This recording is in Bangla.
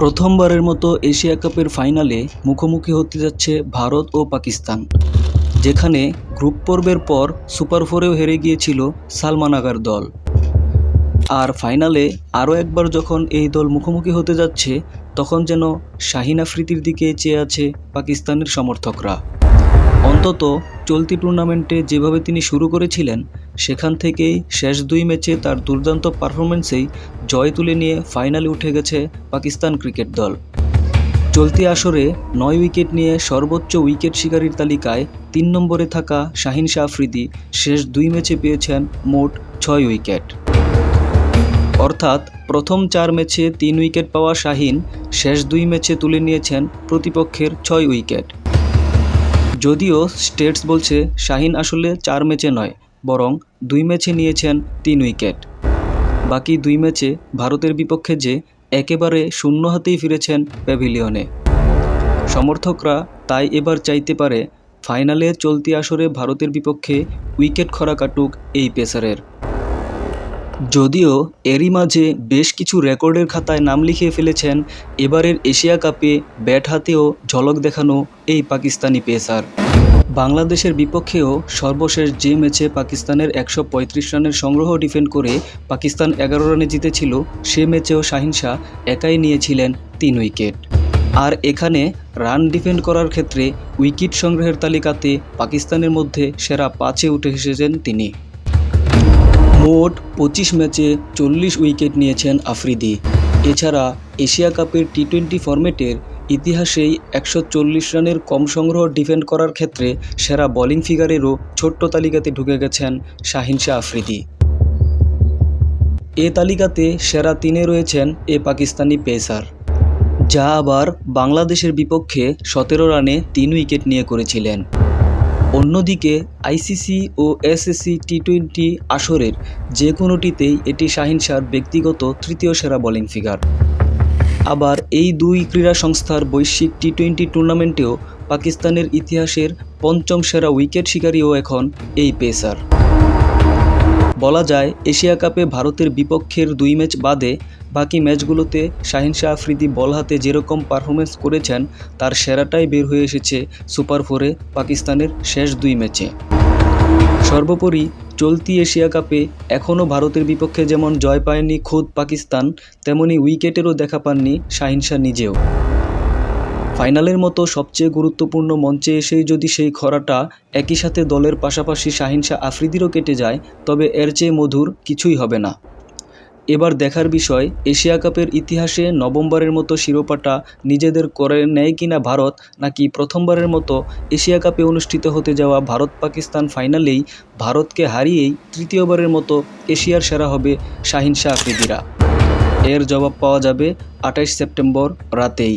প্রথমবারের মতো এশিয়া কাপের ফাইনালে মুখোমুখি হতে যাচ্ছে ভারত ও পাকিস্তান, যেখানে গ্রুপ পর্বের পর সুপার ফোরেও হেরে গিয়েছিল সালমান আগার দল। আর ফাইনালে আরও একবার যখন এই দল মুখোমুখি হতে যাচ্ছে, তখন যেন শাহিন আফ্রিদির দিকে চেয়ে আছে পাকিস্তানের সমর্থকরা। অন্তত চলতি টুর্নামেন্টে যেভাবে তিনি শুরু করেছিলেন সেখান থেকেই শেষ দুই ম্যাচে তার দুর্দান্ত পারফরমেন্সেই জয় তুলে নিয়ে ফাইনালে উঠে গেছে পাকিস্তান ক্রিকেট দল। চলতি আসরে নয় উইকেট নিয়ে সর্বোচ্চ উইকেট শিকারীর তালিকায় তিন নম্বরে থাকা শাহিন শাহ আফ্রিদি শেষ দুই ম্যাচে পেয়েছেন মোট ছয় উইকেট। অর্থাৎ প্রথম চার ম্যাচে তিন উইকেট পাওয়া শাহিন শেষ দুই ম্যাচে তুলে নিয়েছেন প্রতিপক্ষের ছয় উইকেট। যদিও স্টেটস বলছে শাহিন আসলে চার ম্যাচে নয় বরং দুই ম্যাচে নিয়েছেন তিন উইকেট। বাকি দুই ম্যাচে ভারতের বিপক্ষে যে একেবারে শূন্য হাতেই ফিরেছেন প্যাভিলিয়নে। সমর্থকরা তাই এবার চাইতে পারে ফাইনালে চলতি আসরে ভারতের বিপক্ষে উইকেট খরা কাটুক এই পেসারের। যদিও এরই মাঝে বেশ কিছু রেকর্ডের খাতায় নাম লিখিয়ে ফেলেছেন এবারের এশিয়া কাপে ব্যাট হাতেও ঝলক দেখানো এই পাকিস্তানি পেসার। বাংলাদেশের বিপক্ষেও সর্বশেষ যে ম্যাচে পাকিস্তানের একশো পঁয়ত্রিশ রানের সংগ্রহ ডিফেন্ড করে পাকিস্তান এগারো রানে জিতেছিল, সে ম্যাচেও শাহিন শাহ একাই নিয়েছিলেন তিন উইকেট। আর এখানে রান ডিফেন্ড করার ক্ষেত্রে উইকেট সংগ্রহের তালিকাতে পাকিস্তানের মধ্যে সেরা পাঁচে উঠে এসেছেন তিনি। মোট পঁচিশ ম্যাচে চল্লিশ উইকেট নিয়েছেন আফ্রিদি। এছাড়া এশিয়া কাপের টি টোয়েন্টি ফরম্যাটের ইতিহাসেই একশো চল্লিশ রানের কম সংগ্রহ ডিফেন্ড করার ক্ষেত্রে সেরা বোলিং ফিগারেরও ছোট্ট তালিকাতে ঢুকে গেছেন শাহিন শাহ আফ্রিদি। এ তালিকাতে সেরা তিনে রয়েছেন এ পাকিস্তানি পেসার, যা আবার বাংলাদেশের বিপক্ষে সতেরো রানে তিন উইকেট নিয়ে করেছিলেন। অন্যদিকে আইসিসি ও এসএসসি টি টোয়েন্টি আসরের যে কোনোটিতেই এটি শাহিন শাহর ব্যক্তিগত তৃতীয় সেরা বোলিং ফিগার আবার এই দুই ক্রীড়া সংস্থার বৈশ্বিক টি টোয়েন্টি টুর্নামেন্টেও পাকিস্তানের ইতিহাসের পঞ্চম সেরা উইকেট শিকারীও এখন এই পেসার। বলা যায়, এশিয়া কাপে ভারতের বিপক্ষের দুই ম্যাচ বাদে বাকি ম্যাচগুলোতে শাহিন শাহ আফ্রিদি বল হাতে যেরকম পারফরমেন্স করেছেন, তার সেরাটাই বের হয়ে এসেছে সুপার ফোরে পাকিস্তানের শেষ দুই ম্যাচে। সর্বোপরি চলতি এশিয়া কাপে এখনও ভারতের বিপক্ষে যেমন জয় পায়নি খোদ পাকিস্তান, তেমনি উইকেটেরও দেখা পাননি শাহিন শাহ নিজেও। ফাইনালের মতো সবচেয়ে গুরুত্বপূর্ণ মঞ্চে এসেই যদি সেই খরাটা একই সাথে দলের পাশাপাশি শাহিন শাহ আফ্রিদিরও কেটে যায়, তবে এর চেয়ে মধুর কিছুই হবে না। এবার দেখার বিষয়, এশিয়া কাপের ইতিহাসে নভেম্বরের মতো শিরোপাটা নিজেদের করে নেয় কিনা ভারত, নাকি প্রথমবারের মতো এশিয়া কাপে অনুষ্ঠিত হতে যাওয়া ভারত পাকিস্তান ফাইনালেই ভারতকে হারিয়েই তৃতীয়বারের মতো এশিয়ার সেরা হবে শাহিন শাহ আফ্রিদিরা। এর জবাব পাওয়া যাবে আঠাইশ সেপ্টেম্বর রাতেই।